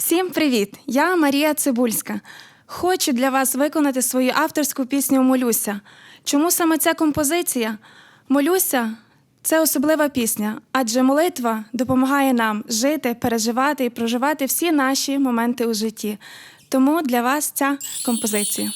Всім привіт! Я Марія Цибульська. Хочу для вас виконати свою авторську пісню Молюся. Чому саме ця композиція? Молюся це особлива пісня, адже молитва допомагає нам жити, переживати і проживати всі наші моменти у житті. Тому для вас ця композиція.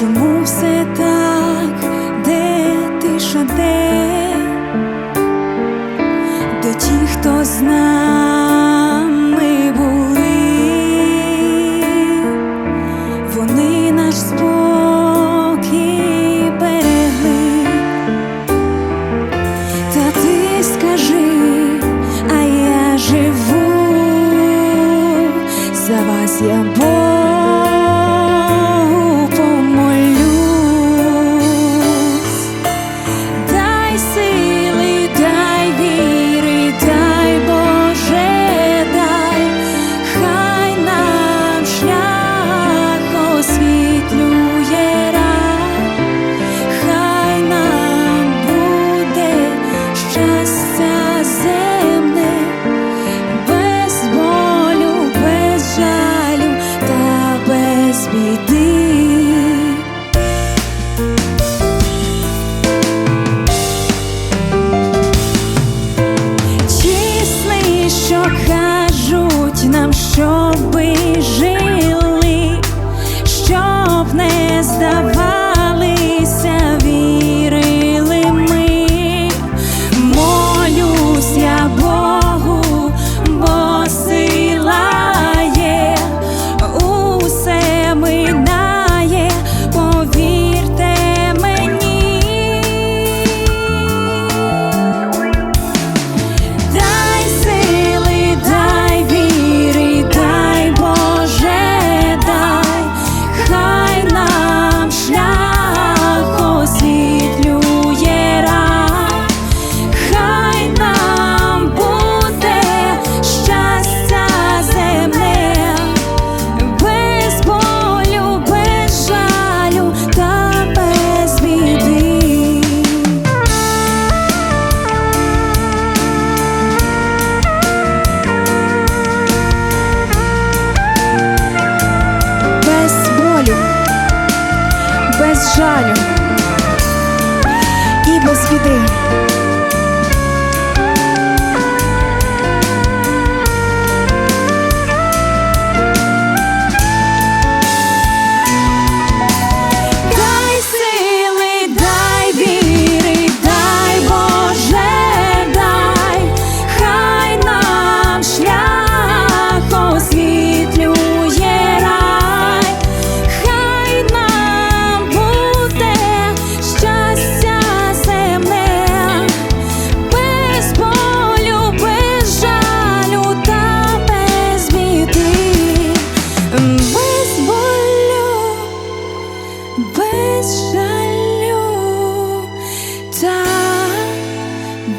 Чому все так, де тиша, де, де ті, хто з нами були, вони наш спокій. Та ти скажи, а я живу, за вас я Богу і без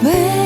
Where